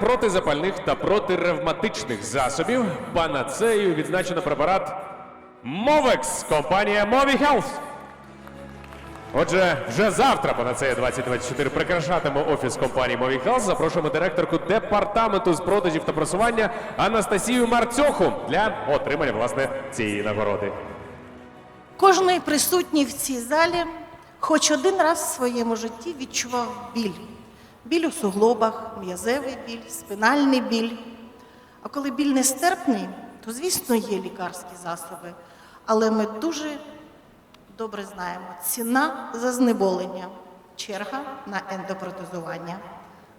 протизапальних та протиревматичних засобів. Панацею відзначено препарат Movex, компанія Movi Health. Отже, вже завтра панацея 2024 прикрашатиме офіс компанії Movi Health. Запрошуємо директорку департаменту з продажів та просування Анастасію Марцьоху для отримання власне цієї нагороди. Кожний присутній в цій залі хоч один раз в своєму житті відчував біль. Біль у суглобах, м'язевий біль, спинальний біль. А коли біль нестерпний, то, звісно, є лікарські засоби. Але ми дуже добре знаємо, ціна за знеболення, черга на ендопротезування.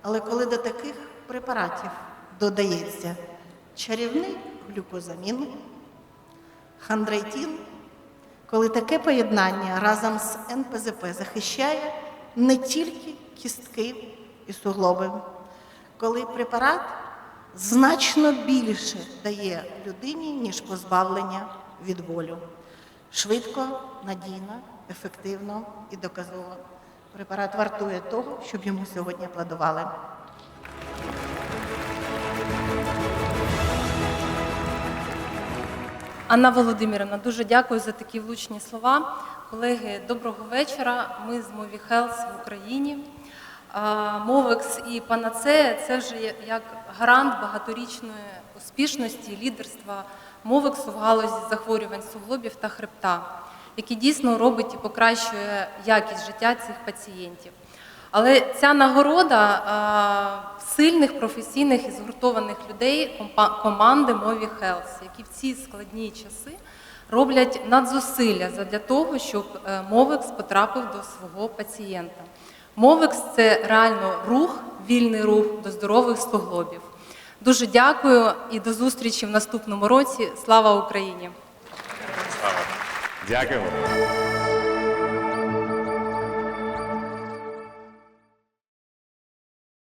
Але коли до таких препаратів додається чарівний глюкозамін, хандрейтін, коли таке поєднання разом з НПЗП захищає не тільки кістки і суглоби, коли препарат значно більше дає людині, ніж позбавлення від болю. Швидко, надійно, ефективно і доказово. Препарат вартує того, щоб йому сьогодні аплодували. Анна Володимирівна, дуже дякую за такі влучні слова. Колеги, доброго вечора. Ми з Movie Health в Україні. Мовекс і Панацея це вже як гарант багаторічної успішності, лідерства Мовексу в галузі захворювань суглобів та хребта, який дійсно робить і покращує якість життя цих пацієнтів. Але ця нагорода сильних, професійних і згуртованих людей команди Movie Health, які в ці складні часи роблять надзусилля для того, щоб е, Мовекс потрапив до свого пацієнта. Мовекс це реально рух, вільний рух до здорових суглобів. Дуже дякую і до зустрічі в наступному році. Слава Україні! Дякую.